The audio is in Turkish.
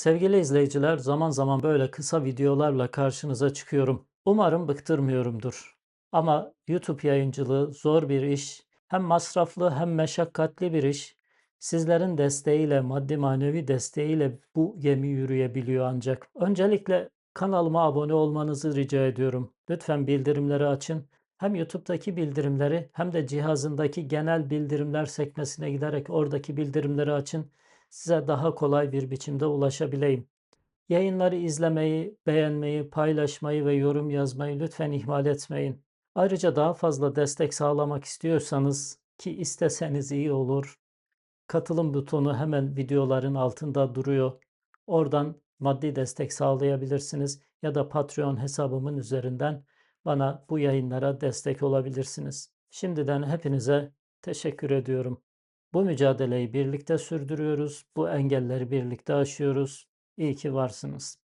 Sevgili izleyiciler, zaman zaman böyle kısa videolarla karşınıza çıkıyorum. Umarım bıktırmıyorumdur. Ama YouTube yayıncılığı zor bir iş, hem masraflı hem meşakkatli bir iş. Sizlerin desteğiyle, maddi manevi desteğiyle bu gemi yürüyebiliyor ancak. Öncelikle kanalıma abone olmanızı rica ediyorum. Lütfen bildirimleri açın. Hem YouTube'daki bildirimleri hem de cihazındaki genel bildirimler sekmesine giderek oradaki bildirimleri açın size daha kolay bir biçimde ulaşabileyim. Yayınları izlemeyi, beğenmeyi, paylaşmayı ve yorum yazmayı lütfen ihmal etmeyin. Ayrıca daha fazla destek sağlamak istiyorsanız ki isteseniz iyi olur. Katılım butonu hemen videoların altında duruyor. Oradan maddi destek sağlayabilirsiniz ya da Patreon hesabımın üzerinden bana bu yayınlara destek olabilirsiniz. Şimdiden hepinize teşekkür ediyorum. Bu mücadeleyi birlikte sürdürüyoruz. Bu engelleri birlikte aşıyoruz. İyi ki varsınız.